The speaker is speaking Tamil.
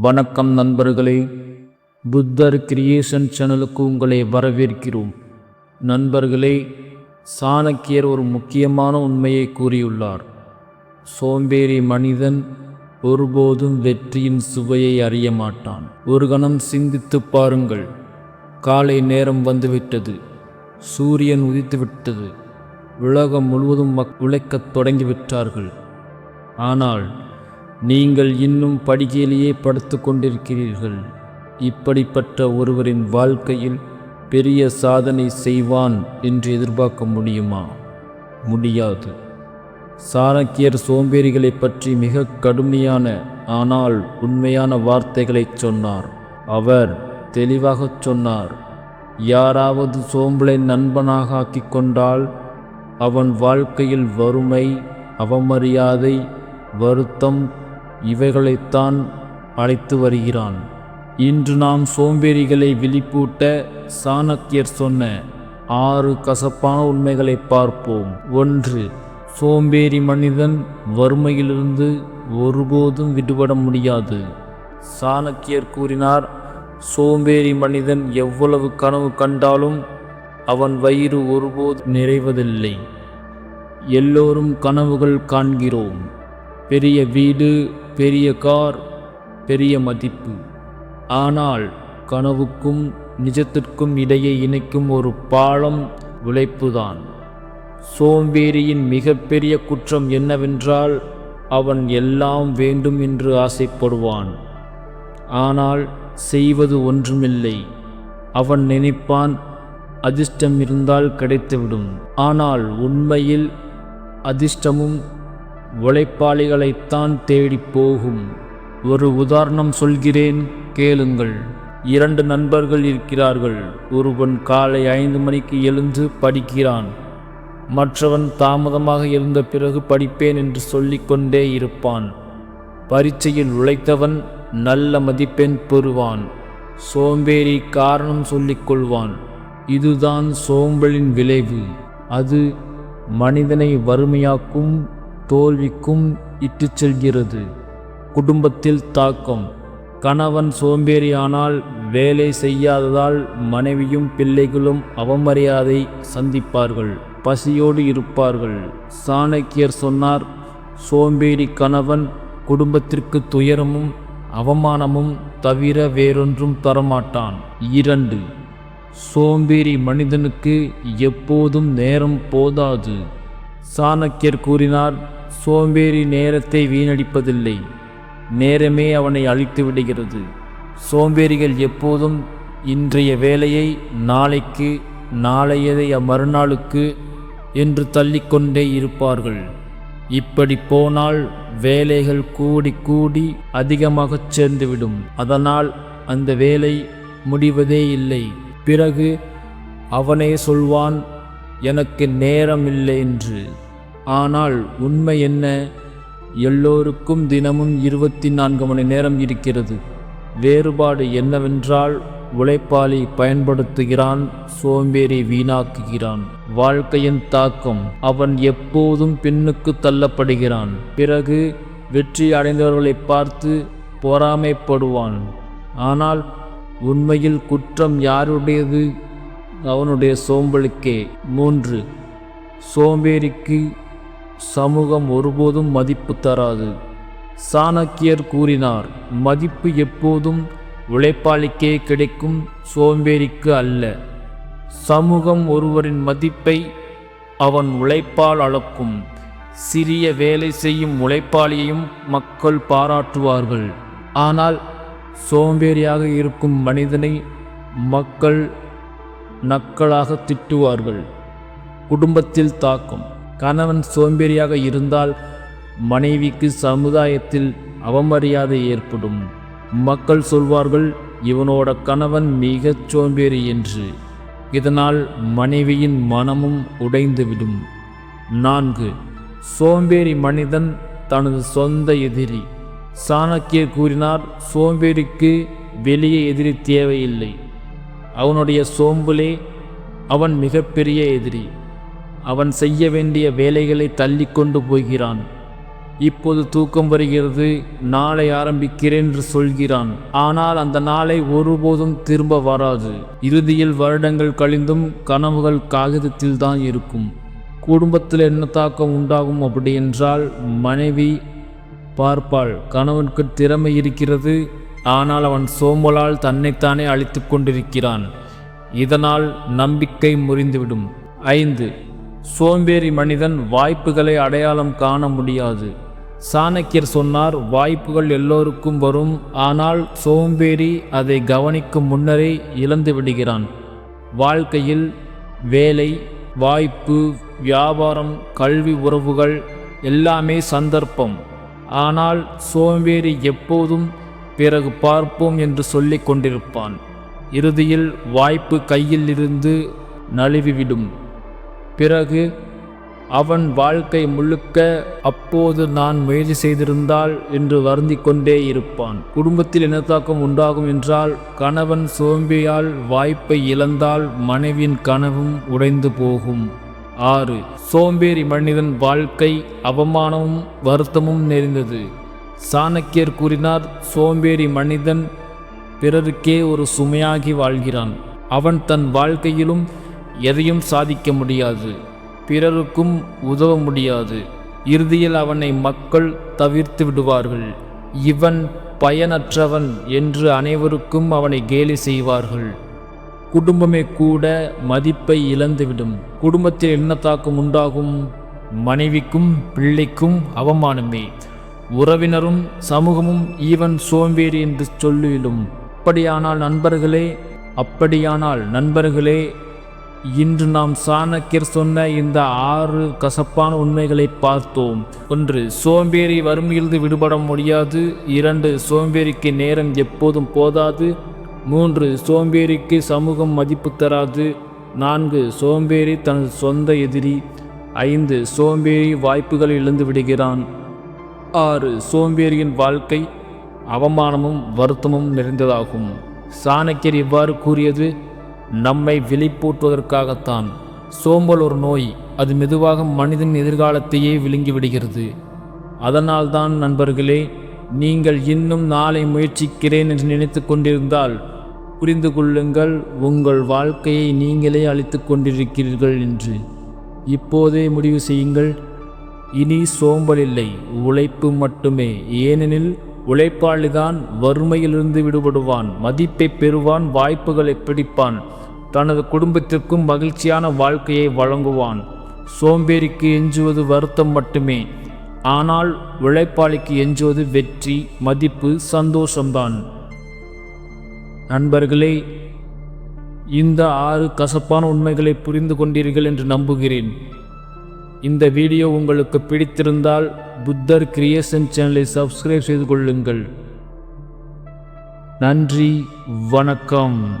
வணக்கம் நண்பர்களே. புத்தர் கிரியேஷன் சேனலுக்கு உங்களை வரவேற்கிறோம். நண்பர்களே சாணக்கியர் ஒரு முக்கியமான உண்மையை கூறியுள்ளார். சோம்பேறி மனிதன் ஒருபோதும் வெற்றியின் சுவையை அறிய மாட்டான். ஒரு கணம் சிந்தித்துப் பாருங்கள். காலை நேரம் வந்துவிட்டது. சூரியன் உதித்துவிட்டது. உலகம் முழுவதும் மக் உழைக்கத் தொடங்கிவிட்டார்கள். ஆனால் நீங்கள் இன்னும் படுகையிலேயே படுத்து கொண்டிருக்கிறீர்கள் இப்படிப்பட்ட ஒருவரின் வாழ்க்கையில் பெரிய சாதனை செய்வான் என்று எதிர்பார்க்க முடியுமா? முடியாது. சாணக்கியர் சோம்பேறிகளை பற்றி மிக கடுமையான ஆனால் உண்மையான வார்த்தைகளைச் சொன்னார். அவர் தெளிவாகச் சொன்னார் யாராவது சோம்பலை நண்பனாக ஆக்கிக் கொண்டால் அவன் வாழ்க்கையில் வறுமை அவமரியாதை வருத்தம் இவைகளைத்தான் அழைத்து வருகிறான். இன்று நாம் சோம்பேறிகளை விழிப்பூட்ட சாணக்கியர் சொன்ன ஆறு கசப்பான உண்மைகளை பார்ப்போம். ஒன்று சோம்பேறி மனிதன் வறுமையிலிருந்து ஒருபோதும் விடுபட முடியாது. சாணக்கியர் கூறினார் சோம்பேறி மனிதன் எவ்வளவு கனவு கண்டாலும் அவன் வயிறு ஒருபோது நிறைவதில்லை. எல்லோரும் கனவுகள் காண்கிறோம். பெரிய வீடு பெரிய கார் பெரிய மதிப்பு. ஆனால் கனவுக்கும் நிஜத்திற்கும் இடையே இணைக்கும் ஒரு பாலம் உழைப்புதான். சோம்பேறியின் மிகப்பெரிய குற்றம் என்னவென்றால் அவன் எல்லாம் வேண்டும் என்று ஆசைப்படுவான். ஆனால் செய்வது ஒன்றுமில்லை. அவன் நினைப்பான் அதிர்ஷ்டம் இருந்தால் கிடைத்துவிடும். ஆனால் உண்மையில் அதிர்ஷ்டமும் உழைப்பாளிகளைத்தான் தேடி போகும். ஒரு உதாரணம் சொல்கிறேன் கேளுங்கள். இரண்டு நண்பர்கள் இருக்கிறார்கள். ஒருவன் காலை ஐந்து மணிக்கு எழுந்து படிக்கிறான். மற்றவன் தாமதமாக எழுந்த பிறகு படிப்பேன் என்று சொல்லிக்கொண்டே இருப்பான். பரீட்சையில் உழைத்தவன் நல்ல மதிப்பெண் பெறுவான். சோம்பேறி காரணம் சொல்லிக்கொள்வான் இதுதான் சோம்பலின் விளைவு. அது மனிதனை வறுமையாக்கும் தோல்விக்கும் இட்டு செல்கிறது. குடும்பத்தில் தாக்கம். கணவன் சோம்பேறியானால் வேலை செய்யாததால் மனைவியும் பிள்ளைகளும் அவமரியாதை சந்திப்பார்கள். பசியோடு இருப்பார்கள். சாணக்கியர் சொன்னார் சோம்பேறி கணவன் குடும்பத்திற்கு துயரமும் அவமானமும் தவிர வேறொன்றும் தரமாட்டான். இரண்டு சோம்பேறி மனிதனுக்கு எப்போதும் நேரம் போதாது. சாணக்கியர் கூறினார் சோம்பேறி நேரத்தை வீணடிப்பதில்லை. நேரமே அவனை அழித்து விடுகிறது. சோம்பேறிகள் எப்போதும் இன்றைய வேலையை நாளைக்கு நாளையதை மறுநாளுக்கு என்று தள்ளிக்கொண்டே இருப்பார்கள். இப்படி போனால் வேலைகள் கூடி கூடி அதிகமாகச் சேர்ந்துவிடும். அதனால் அந்த வேலை முடிவதே இல்லை. பிறகு அவனே சொல்வான் எனக்கு நேரம் இல்லை என்று. ஆனால் உண்மை என்ன? எல்லோருக்கும் தினமும் இருபத்தி நான்கு மணி நேரம் இருக்கிறது. வேறுபாடு என்னவென்றால் உழைப்பாளி பயன்படுத்துகிறான் சோம்பேறி வீணாக்குகிறான். வாழ்க்கையின் தாக்கம் அவன் எப்போதும் பின்னுக்கு தள்ளப்படுகிறான். பிறகு வெற்றி அடைந்தவர்களை பார்த்து பொறாமைப்படுவான். ஆனால் உண்மையில் குற்றம் யாருடையது? அவனுடைய சோம்பலுக்கே. மூன்று சோம்பேறிக்கு சமூகம் ஒருபோதும் மதிப்பு தராது. சாணக்கியர் கூறினார் மதிப்பு எப்போதும் உழைப்பாளிக்கே கிடைக்கும் சோம்பேறிக்கு அல்ல. சமூகம் ஒருவரின் மதிப்பை அவன் உழைப்பால் அளக்கும். சிறிய வேலை செய்யும் உழைப்பாளியையும் மக்கள் பாராட்டுவார்கள். ஆனால் சோம்பேறியாக இருக்கும் மனிதனை மக்கள் நக்கலாக திட்டுவார்கள். குடும்பத்தில் தாக்கம். கணவன் சோம்பேறியாக இருந்தால் மனைவிக்கு சமுதாயத்தில் அவமரியாதை ஏற்படும். மக்கள் சொல்வார்கள் இவனோட கணவன் மிகச் சோம்பேறி என்று. இதனால் மனைவியின் மனமும் உடைந்துவிடும். நான்கு சோம்பேறி மனிதன் தனது சொந்த எதிரி. சாணக்கியர் கூறினார் சோம்பேறிக்கு வெளியே எதிரி தேவையில்லை. அவனுடைய சோம்பலே அவன் மிகப்பெரிய எதிரி. அவன் செய்ய வேண்டிய வேலைகளை தள்ளி கொண்டு போகிறான். இப்போது தூக்கம் வருகிறது நாளை ஆரம்பிக்கிறேன் என்று சொல்கிறான். ஆனால் அந்த நாளை ஒருபோதும் திரும்ப வராது. இறுதியில் வருடங்கள் கழிந்தும் கனவுகள் காகிதத்தில் தான் இருக்கும். குடும்பத்தில் என்ன தாக்கம் உண்டாகும் அப்படி என்றால் மனைவி பார்ப்பாள் கணவனுக்கு திறமை இருக்கிறது. ஆனால் அவன் சோம்பலால் தன்னைத்தானே அழித்து கொண்டிருக்கிறான். இதனால் நம்பிக்கை முறிந்துவிடும். ஐந்து. சோம்பேறி மனிதன் வாய்ப்புகளை அடையாளம் காண முடியாது. சாணக்கியர் சொன்னார் வாய்ப்புகள் எல்லோருக்கும் வரும். ஆனால் சோம்பேறி அதை கவனிக்கும் முன்னரே இழந்து விடுகிறான். வாழ்க்கையில் வேலை வாய்ப்பு வியாபாரம் கல்வி உறவுகள் எல்லாமே சந்தர்ப்பம். ஆனால் சோம்பேறி எப்போதும் பிறகு பார்ப்போம் என்று சொல்லிக் கொண்டிருப்பான். இறுதியில் வாய்ப்பு கையில் இருந்து நழுவிவிடும். பிறகு அவன் வாழ்க்கை முழுக்க அப்போது நான் முயற்சி செய்திருந்தால் என்று வருந்தி கொண்டே இருப்பான். குடும்பத்தில் இனத்தாக்கம் உண்டாகும் என்றால் கணவன் சோம்பியால் வாய்ப்பை இழந்தால் மனைவியின் கனவும் உடைந்து போகும். ஆறு. சோம்பேறி மனிதன் வாழ்க்கை அவமானமும் வருத்தமும் நெறிந்தது. சாணக்கியர் கூறினார் சோம்பேறி மனிதன் பிறருக்கே ஒரு சுமையாகி வாழ்கிறான். அவன் தன் வாழ்க்கையிலும் எதையும் சாதிக்க முடியாது. பிறருக்கும் உதவ முடியாது. இறுதியில் அவனை மக்கள் தவிர்த்து விடுவார்கள். இவன் பயனற்றவன் என்று அனைவருக்கும் அவனை கேலி செய்வார்கள். குடும்பமே கூட மதிப்பை இழந்துவிடும். குடும்பத்தில் என்ன தாக்கம் உண்டாகும்? மனைவிக்கும் பிள்ளைக்கும் அவமானமே. உறவினரும் சமூகமும் ஈவன் சோம்பேறி என்று சொல்லிவிடும். அப்படியானால் நண்பர்களே அப்படியானால் நண்பர்களே இன்று நாம் சாணக்கியர் சொன்ன இந்த ஆறு கசப்பான உண்மைகளை பார்த்தோம். ஒன்று சோம்பேறி வறுமையிலிருந்து விடுபட முடியாது. இரண்டு சோம்பேறிக்கு நேரம் எப்போதும் போதாது. மூன்று சோம்பேறிக்கு சமூகம் மதிப்பு தராது. நான்கு சோம்பேறி தனது சொந்த எதிரி. ஐந்து சோம்பேறி வாய்ப்புகள் இழந்து விடுகிறான். ஆறு சோம்பேறியின் வாழ்க்கை அவமானமும் வருத்தமும் நிறைந்ததாகும். சாணக்கியர் இவ்வாறு கூறியது நம்மை விழிப்பூட்டுவதற்காகத்தான். சோம்பல் ஒரு நோய் அது மெதுவாக மனிதன் எதிர்காலத்தையே விழுங்கிவிடுகிறது அதனால்தான் நண்பர்களே நீங்கள் இன்னும் நாளை முயற்சிக்கிறேன் என்று நினைத்து கொண்டிருந்தால் புரிந்து கொள்ளுங்கள் உங்கள் வாழ்க்கையை நீங்களே அழித்து கொண்டிருக்கிறீர்கள் என்று. இப்போதே முடிவு செய்யுங்கள். இனி சோம்பல் இல்லை உழைப்பு மட்டுமே. ஏனெனில் உழைப்பாளிதான் வறுமையிலிருந்து விடுபடுவான் மதிப்பை பெறுவான் வாய்ப்புகளை பிடிப்பான் தனது குடும்பத்திற்கும் மகிழ்ச்சியான வாழ்க்கையை வழங்குவான். சோம்பேறிக்கு எஞ்சுவது வருத்தம் மட்டுமே ஆனால் உழைப்பாளிக்கு எஞ்சுவது வெற்றி மதிப்பு சந்தோஷம்தான். நண்பர்களே இந்த ஆறு கசப்பான உண்மைகளை புரிந்து கொண்டீர்கள் என்று நம்புகிறேன். இந்த வீடியோ உங்களுக்கு பிடித்திருந்தால் புத்தர் கிரியேஷன் சேனலை சப்ஸ்கிரைப் செய்து கொள்ளுங்கள். நன்றி வணக்கம்.